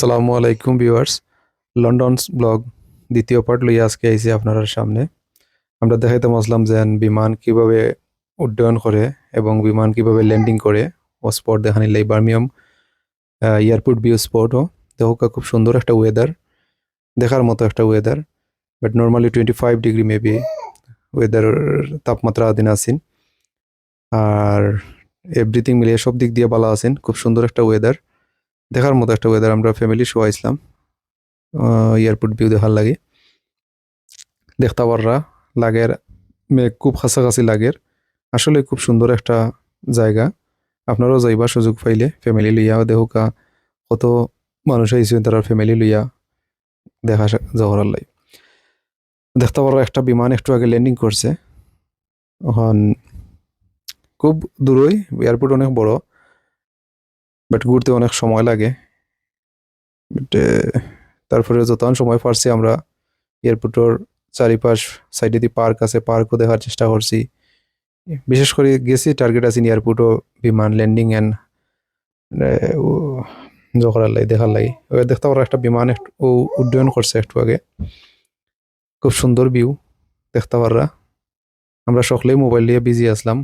আসসালামু আলাইকুম viewers. London's blog দ্বিতীয় পার্ট লইয়া আজকে আইছি আপনার সামনে। আমরা দেখাইতে আসলাম যে বিমান কীভাবে উড্ডয়ন করে এবং বিমান কীভাবে ল্যান্ডিং করে। ও স্পট দেখানি লাই বার্মিয়াম এয়ারপোর্ট ভিউ স্পটও দেখা খুব সুন্দর একটা ওয়েদার দেখার মতো একটা weather but normally twenty five degree maybe weather তাপমাত্রা দিন আছেন। আর এভরিথিং মিলিয়ে সব দিক দিয়ে ভালো আছেন। খুব সুন্দর একটা ওয়েদার দেখার মতো একটা ওয়েদার আমরা ফ্যামিলি শো আইসলাম এয়ারপোর্ট ভিউ দেখার লাগে। দেখতে পাররা লাগের, মেঘ খুব কাছাকাছি লাগের। আসলে খুব সুন্দর একটা জায়গা। আপনারাও যাইবা, সুযোগ পাইলে ফ্যামিলি লইয়া দেহুকা। কত মানুষ আইসে তারা ফ্যামিলি লইয়া দেখা যাওয়ার লাই দেখতে পাররা একটা বিমান একটু আগে ল্যান্ডিং করছে। এখন খুব দূরই এয়ারপোর্ট অনেক বড়। বাট ঘুরতে অনেক সময় লাগে। বাট তারপরে যতক্ষণ সময় পারছি আমরা এয়ারপোর্টের চারিপাশ সাইডে দিয়ে পার্ক আছে পার্কও দেখার চেষ্টা করছি। বিশেষ করে গেছি টার্গেট আছে এয়ারপোর্টও বিমান ল্যান্ডিং অ্যান্ড জোকরার লাই, দেখার লাগে ওই দেখতে পারো একটা বিমান ও উড্ডয়ন করছে একটু আগে। খুব সুন্দর ভিউ দেখতে পাররা। আমরা সকলেই মোবাইল নিয়ে বিজি আসলাম।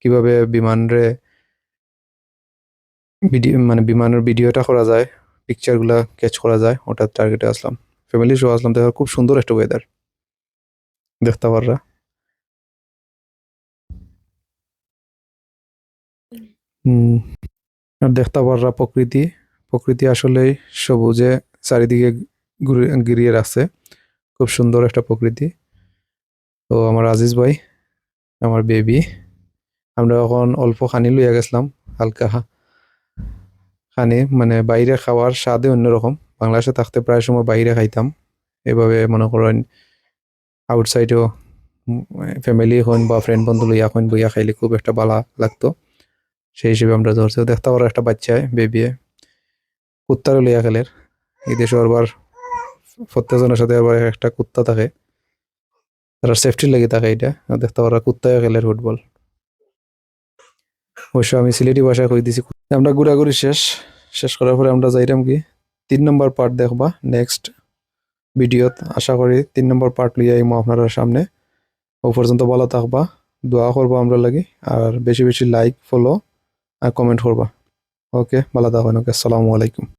কীভাবে বিমান রে ভিডিও মানে বিমানের ভিডিওটা করা যায় পিকচারগুলা ক্যাচ করা যায়, ওটার টার্গেটে আসলাম। ফ্যামিলি শো আসলাম দেখার খুব সুন্দর একটা ওয়েদার দেখতে পাররা? হুম, আর দেখতে পাররা প্রকৃতি। প্রকৃতি আসলেই সবুজে চারিদিকে ঘিরিয়ে রাখছে। খুব সুন্দর একটা প্রকৃতি। তো আমার আজিজ ভাই, আমার বেবি আমরা এখন অল্প খানি লইয়া গেছিলাম, হালকা হা- খানি মানে বাইরে খাওয়ার স্বাদে অন্যরকম বাংলাদেশে থাকতে প্রায় সময় বাইরে খাইতাম। এভাবে মনে করেন আউটসাইডেও ফ্যামিলি হন বা ফ্রেন্ড বন্ধু লইয়া হন বইয়া খাইলে খুব একটা ভালো লাগতো। সেই হিসেবে আমরা ধরছি দেখতে পারো একটা বাচ্চায় বেবিয়ে কুত্তারও লইয়া খেলের এই দেশে আবার প্রত্যেকজনের সাথে আবার একটা কুত্তা থাকে। তারা সেফটির লেগে থাকে এটা। দেখতে পারো কুত্তায় খেলের ফুটবল অবশ্য আমি সিলেটি ভাষায় কই দিছি, আমরা ঘোরাঘুরি শেষ। শেষ করার পরে আমরা যাইতাম কি, তিন নম্বর পার্ট দেখবা নেক্সট ভিডিওত আশা করি তিন নম্বর পার্ট লিয়ে আইমো আপনার সামনে। ও পর্যন্ত ভালো থাকবা, দোয়া করব আমরা লাগি, আর বেশি বেশি লাইক ফলো আর কমেন্ট করবা। ওকে ভালো থাকবেন, ওকে, আসসালামু আলাইকুম।